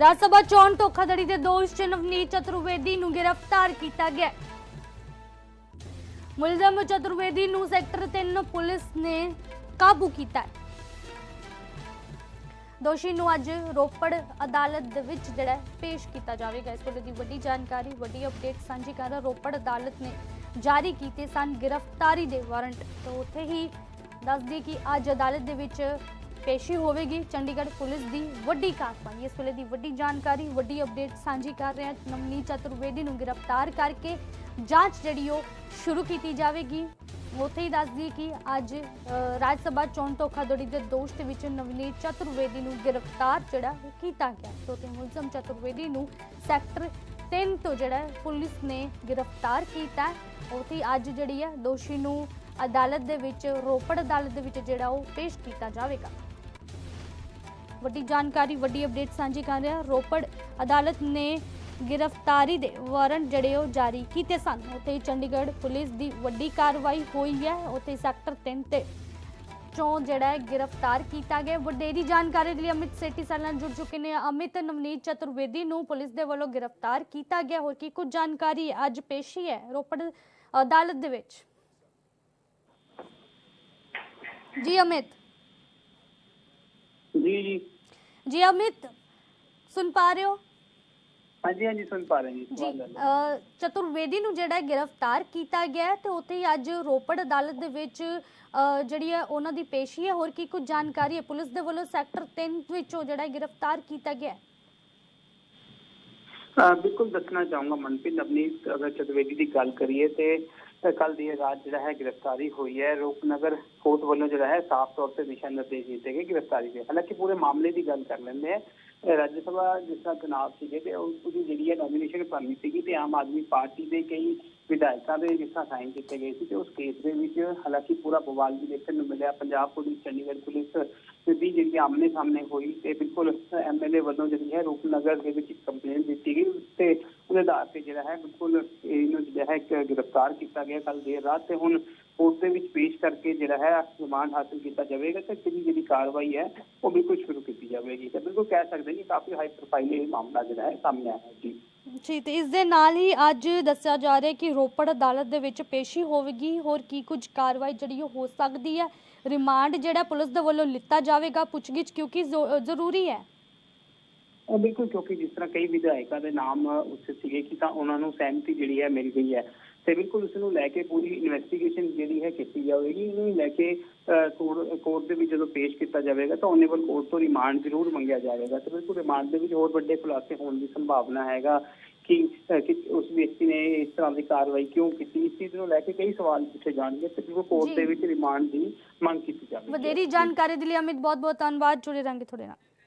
ਰਾਜ ਸਭਾ ਚੋਣ ਧੋਖਾਧੜੀ ਦੇ ਦੋਸ਼ 'ਚ ਨਵਨੀਤ ਚਤੁਰਵੇਦੀ ਨੂੰ ਗ੍ਰਿਫਤਾਰ ਕੀਤਾ ਗਿਆ। ਮੁਲਜ਼ਮ ਚਤੁਰਵੇਦੀ ਨੂੰ ਸੈਕਟਰ 3 ਪੁਲਿਸ ਨੇ ਕਾਬੂ ਕੀਤਾ ਦੋਸ਼ੀ ਨੂੰ ਅੱਜ ਰੋਪੜ ਅਦਾਲਤ ਦੇ ਵਿੱਚ ਜਿਹੜਾ ਪੇਸ਼ ਕੀਤਾ ਜਾਵੇਗਾ। ਇਸ ਵੇਲੇ ਦੀ ਵੱਡੀ ਜਾਣਕਾਰੀ, ਵੱਡੀ ਅਪਡੇਟ ਸਾਂਝੀ ਕਰ ਰੋਪੜ ਅਦਾਲਤ ਨੇ ਜਾਰੀ ਕੀਤੇ ਸਨ ਗ੍ਰਿਫਤਾਰੀ ਦੇ ਵਾਰੰਟ। ਤੋਂ ਉੱਥੇ ਹੀ ਦੱਸਦੀ ਕਿ ਅੱਜ ਅਦਾਲਤ ਦੇ ਵਿੱਚ ਪੇਸ਼ੀ ਹੋਵੇਗੀ। ਚੰਡੀਗੜ੍ਹ ਪੁਲਿਸ ਦੀ ਵੱਡੀ ਕਾਰਵਾਈ। ਇਸ ਵੇਲੇ ਦੀ ਵੱਡੀ ਜਾਣਕਾਰੀ, ਵੱਡੀ ਅਪਡੇਟ ਸਾਂਝੀ ਕਰ ਰਹੇ ਹਾਂ। ਨਵਨੀਤ ਚਤੁਰਵੇਦੀ ਨੂੰ ਗ੍ਰਿਫਤਾਰ ਕਰਕੇ ਜਾਂਚ ਜਿਹੜੀ ਉਹ ਸ਼ੁਰੂ ਕੀਤੀ ਜਾਵੇਗੀ। ਉੱਥੇ ਹੀ ਦੱਸਦੀ ਕਿ ਅੱਜ ਰਾਜ ਸਭਾ ਚੋਣ ਧੋਖਾਧੜੀ ਦੇ ਦੋਸ਼ ਦੇ ਵਿੱਚ ਨਵਨੀਤ ਚਤੁਰਵੇਦੀ ਨੂੰ ਗ੍ਰਿਫਤਾਰ ਜਿਹੜਾ ਉਹ ਕੀਤਾ ਗਿਆ। ਤੋਂ ਤੇ ਮੁਲਜ਼ਮ ਚਤੁਰਵੇਦੀ ਨੂੰ ਸੈਕਟਰ 3 ਤੋਂ ਜਿਹੜਾ ਪੁਲਿਸ ਨੇ ਗ੍ਰਿਫਤਾਰ ਕੀਤਾ। ਉੱਥੇ ਹੀ ਅੱਜ ਜਿਹੜੀ ਹੈ ਦੋਸ਼ੀ ਨੂੰ ਅਦਾਲਤ ਦੇ ਵਿੱਚ, ਰੋਪੜ ਅਦਾਲਤ ਦੇ ਵਿੱਚ ਜਿਹੜਾ ਉਹ ਪੇਸ਼ ਕੀਤਾ ਜਾਵੇਗਾ। ਵੱਡੀ ਜਾਣਕਾਰੀ, ਵੱਡੀ ਅਪਡੇਟ ਸਾਂਝੀ ਕਰ ਰਿਹਾ। ਰੋਪੜ ਅਦਾਲਤ ਨੇ ਗ੍ਰਿਫਤਾਰੀ ਦੇ ਵਾਰੰਟ ਜਿਹੜੇ ਉਹ ਜਾਰੀ ਕੀਤੇ ਸਨ। ਉੱਥੇ ਚੰਡੀਗੜ੍ਹ ਪੁਲਿਸ ਦੀ ਵੱਡੀ ਕਾਰਵਾਈ ਹੋਈ ਹੈ। ਉੱਥੇ ਸੈਕਟਰ 3 ਤੇ ਚੋਂ ਜਿਹੜਾ ਹੈ ਗ੍ਰਿਫਤਾਰ ਕੀਤਾ ਗਿਆ। ਵਡੇਰੀ ਜਾਣਕਾਰੀ ਲਈ ਅਮਿਤ ਸੇਠੀ ਸਾਡੇ ਜੁੜ ਚੁੱਕੇ ਨੇ। ਅਮਿਤ, ਨਵਨੀਤ ਚਤੁਰਵੇਦੀ ਨੂੰ ਪੁਲਿਸ ਦੇ ਵੱਲੋਂ ਗ੍ਰਿਫਤਾਰ ਕੀਤਾ ਗਿਆ। ਹੋਰ ਕੀ, ਕੁਝ ਜਾਣਕਾਰੀ ਅੱਜ ਪੇਸ਼ੀ ਹੈ ਰੋਪੜ ਅਦਾਲਤ ਦੇ ਵਿੱਚ। ਜੀ ਅਮਿਤ ਜੀ ਜੀ ਜੀ ਅਮਿਤ ਸੁਣ ਪਾ ਰਹੇ ਹੋ? ਹਾਂਜੀ ਹਾਂਜੀ ਸੁਣ ਪਾ ਰਹੇ ਜੀ। ਅ, ਚਤੁਰਵੇਦੀ ਨੂੰ ਜਿਹੜਾ ਹੈ ਗ੍ਰਿਫਤਾਰ ਕੀਤਾ ਗਿਆ ਹੈ ਤੇ ਉੱਥੇ ਹੀ ਅੱਜ ਰੋਪੜ ਅਦਾਲਤ ਦੇ ਵਿੱਚ ਅ, ਜਿਹੜੀ ਹੈ ਉਹਨਾਂ ਦੀ ਪੇਸ਼ੀ ਹੈ। ਹੋਰ ਕੀ ਕੁਝ ਜਾਣਕਾਰੀ ਹੈ? ਪੁਲਿਸ ਦੇ ਵੱਲੋਂ ਸੈਕਟਰ 3 ਵਿੱਚੋਂ ਜਿਹੜਾ ਹੈ ਗ੍ਰਿਫਤਾਰ ਕੀਤਾ ਗਿਆ ਹੈ? ਬਿਲਕੁਲ ਦੱਸਣਾ ਚਾਹੂੰਗਾ ਮਨਪ੍ਰੀਤ, ਨਵਨੀਤ, ਅਗਰ ਚਤੁਰਵੇਦੀ ਦੀ ਗੱਲ ਕਰੀਏ ਤੇ ਕੱਲ ਦੀ ਰਾਤ ਜਿਹੜਾ ਹੈ ਗ੍ਰਿਫਤਾਰੀ ਹੋਈ ਹੈ। ਰੂਪਨਗਰ ਕੋਰਟ ਵੱਲੋਂ ਜਿਹੜਾ ਹੈ ਸਾਫ਼ ਤੌਰ ਤੇ ਦਿਸ਼ਾ ਨਿਰਦੇਸ਼ ਦਿੱਤੇ ਗਏ ਗ੍ਰਿਫਤਾਰੀ ਦੇ। ਹਾਲਾਂਕਿ ਪੂਰੇ ਮਾਮਲੇ ਦੀ ਗੱਲ ਕਰ ਲੈਂਦੇ ਆ ਰਾਜ ਸਭਾ ਜਿਸ ਤਰ੍ਹਾਂ ਚੁਣਾਵ ਸੀਗੇ ਤੇ ਉਹ ਉਹਦੀ ਜਿਹੜੀ ਹੈ ਨੋਮੀਨੇਸ਼ਨ ਭਰਨੀ ਸੀਗੀ ਤੇ ਆਮ ਆਦਮੀ ਪਾਰਟੀ ਦੇ ਕਈ ਵਿਧਾਇਕਾਂ ਦੇ ਜਿੱਥਾ ਸਾਈਨ ਕੀਤੇ ਗਏ ਸੀ ਤੇ ਉਸ ਕੇਸ ਦੇ ਵਿੱਚ ਹਾਲਾਂਕਿ ਪੂਰਾ ਬਵਾਲ ਵੀ ਦੇਖਣ ਨੂੰ ਮਿਲਿਆ। ਪੰਜਾਬ ਪੁਲਿਸ, ਚੰਡੀਗੜ੍ਹ ਪੁਲਿਸ ਦੀ ਜਿਹੜੀ ਆਮਨੇ ਸਾਹਮਣੇ ਹੋਈ ਤੇ ਬਿਲਕੁਲ ਐਮਐਲਏ ਵੱਲੋਂ ਜਿਹੜੀ ਹੈ ਰੂਪਨਗਰ ਦੇ ਵਿੱਚ ਕੰਪਲੇਂਟ ਦਿੱਤੀ ਗਈ ਤੇ ਉਹਦੇ ਆਧਾਰ ਤੇ ਜਿਹੜਾ ਹੈ ਬਿਲਕੁਲ ਇਹਨੂੰ ਜਿਹੜਾ ਹੈ ਇੱਕ ਗ੍ਰਿਫਤਾਰ ਕੀਤਾ ਗਿਆ ਕੱਲ ਦੇਰ ਰਾਤ ਤੇ ਹੁਣ ਕੋਰਟ ਦੇ ਵਿੱਚ ਪੇਸ਼ ਕਰਕੇ ਜਿਹੜਾ ਹੈ ਰਿਮਾਂਡ ਹਾਸਲ ਕੀਤਾ ਜਾਵੇਗਾ ਤੇ ਜਿਹੜੀ ਜਿਹੜੀ ਕਾਰਵਾਈ ਹੈ ਉਹ ਬਿਲਕੁਲ ਸ਼ੁਰੂ ਕੀਤੀ ਜਾਵੇਗੀ। ਤੇ ਬਿਲਕੁਲ ਕਹਿ ਸਕਦੇ ਕਿ ਕਾਫੀ ਹਾਈ ਪ੍ਰੋਫਾਈਲ ਇਹ ਮਾਮਲਾ ਜਿਹੜਾ ਹੈ ਸਾਹਮਣੇ ਆਇਆ ਜੀ ਜੀ, ਤੇ ਇਸ ਦੇ ਨਾਲ ਹੀ ਅੱਜ ਦੱਸਿਆ ਜਾ ਰਿਹਾ ਕਿ ਰੋਪੜ ਅਦਾਲਤ ਦੇ ਵਿੱਚ ਪੇਸ਼ੀ ਹੋਵੇਗੀ। ਹੋਰ ਕੀ ਕੁਝ ਕਾਰਵਾਈ ਜਿਹੜੀ ਉਹ ਹੋ ਸਕਦੀ ਹੈ? ਰਿਮਾਂਡ ਜਿਹੜਾ ਪੁਲਿਸ ਦੇ ਵੱਲੋਂ ਲਿੱਤਾ ਜਾਵੇਗਾ, ਪੁੱਛਗਿੱਛ ਕਿਉਂਕਿ ਜ਼ੋ- ਜ਼ਰੂਰੀ ਹੈ। ਬਿਲਕੁਲ ਕਿਉਂਕਿ ਜਿਸ ਤਰ੍ਹਾਂ ਕਈ ਵਿਧਾਇਕਾਂ ਦੇ ਨਾਮ ਉੱਥੇ ਸੀਗੇ ਕਿ ਤਾਂ ਉਹਨਾਂ ਨੂੰ ਸਹਿਮਤੀ ਜਿਹੜੀ ਹੈ ਮਿਲ ਗਈ ਹੈ। ਤੇ ਬਿਲਕੁਲ ਉਸ ਨੂੰ ਲੈ ਕੇ ਪੂਰੀ ਇਨਵੈਸਟੀਗੇਸ਼ਨ ਜਿਹੜੀ ਹੈ ਕੀਤੀ ਜਾਵੇਗੀ। ਇਹਨੂੰ ਲੈ ਕੇ ਕੋਰਟ ਦੇ ਵਿੱਚ ਜਦੋਂ ਪੇਸ਼ ਕੀਤਾ ਜਾਵੇਗਾ ਤਾਂ ਓਨੇਬਲ ਕੋਰਟ ਤੋਂ ਰਿਮਾਂਡ ਜ਼ਰੂਰ ਮੰਗਿਆ ਜਾਵੇਗਾ। ਤੇ ਬਿਲਕੁਲ ਰਿਮਾਂਡ ਦੇ ਵਿੱਚ ਹੋਰ ਵੱਡੇ ਖੁਲਾਸੇ ਹੋਣ ਦੀ ਸੰਭਾਵਨਾ ਹੈਗਾ ਕਿ ਉਸ ਵਿਅਕਤੀ ਨੇ ਇਸ ਤਰ੍ਹਾਂ ਦੀ ਕਾਰਵਾਈ ਕਿਉਂ ਕੀਤੀ? ਇਸ ਚੀਜ਼ ਨੂੰ ਲੈ ਕੇ ਕਈ ਸਵਾਲ ਪੁੱਛੇ ਜਾਣਗੇ ਤੇ ਬਿਲਕੁਲ ਕੋਰਟ। ਦੇ ਵਿੱਚ ਰਿਮਾਂਡ ਦੀ ਮੰਗ ਕੀਤੀ ਜਾਵੇਗੀ। ਵਧੇਰੀ ਜਾਣਕਾਰੀ ਦੇ ਲਈ ਅਮਿਤ ਬਹੁਤ ਬਹੁਤ ਧੰਨਵਾਦ। ਜੁੜੇ ਰਹਾਂਗੇ ਤੁਹਾਡੇ ਨਾਲ।